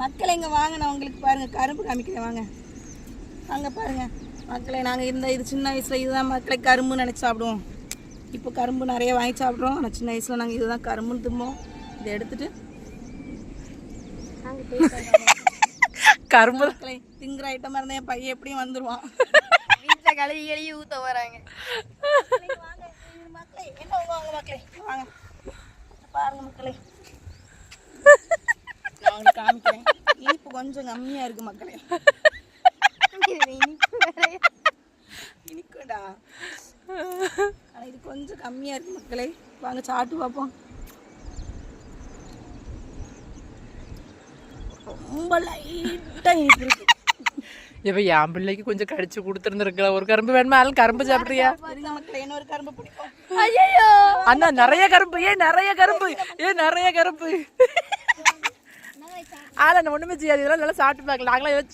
மக்களை இங்க வாங்க நான் உங்களுக்கு பாருங்க கரும்பு காமிக்கிறேன் வாங்க. வாங்க பாருங்க. மக்களே நாங்க இந்த இது சின்ன வயசுல இதுதான் மக்களை கரும்பு நினைச்சு சாப்பிடுவோம். இப்போ கரும்பு நிறைய வாங்கி சாப்பிட்றோம். ஆனால் சின்ன வயசுல நாங்க இதுதான் கரும்புன்னு திம்போம். இதை எடுத்துட்டு. கரும்பு. மக்களை திங்குற ஐட்டமா இருந்தா என் பையன் எப்படியும் வந்துருவான். வீட்டில் கழுவி கழுவி ஊற்ற வராங்க வாங்க மக்களே என்ன வாங்க மக்களே? வாங்க. பாருங்க மக்களே. உங்களுக்கு காமிக்கிறேன். இனிப்பு கொஞ்சம் கம்மியா இருக்கு மக்களே. இனிப்பு இனிக்குடா ஆனா இது கொஞ்சம் கம்மியா இருக்கு மக்களே. வாங்க சாப்பிட்டு பார்ப்போம். ரொம்ப லைட்டா இனிப்பு இருக்கு. இப்ப என் பிள்ளைக்கு கொஞ்சம் கடிச்சு கொடுத்துருந்துருக்கல ஒரு கரும்பு வேணுமா? அதனால கரும்பு சாப்பிட்றியா? அண்ணா நிறைய கரும்பு. ஏன் நிறைய கரும்பு. ஏன் நிறைய கரும்பு. ஆனா ஒன்றுமே செய்யாது. இதெல்லாம் நல்லா சாப்பிட்டு பார்க்கலாம். நாங்களாம் ஏதோ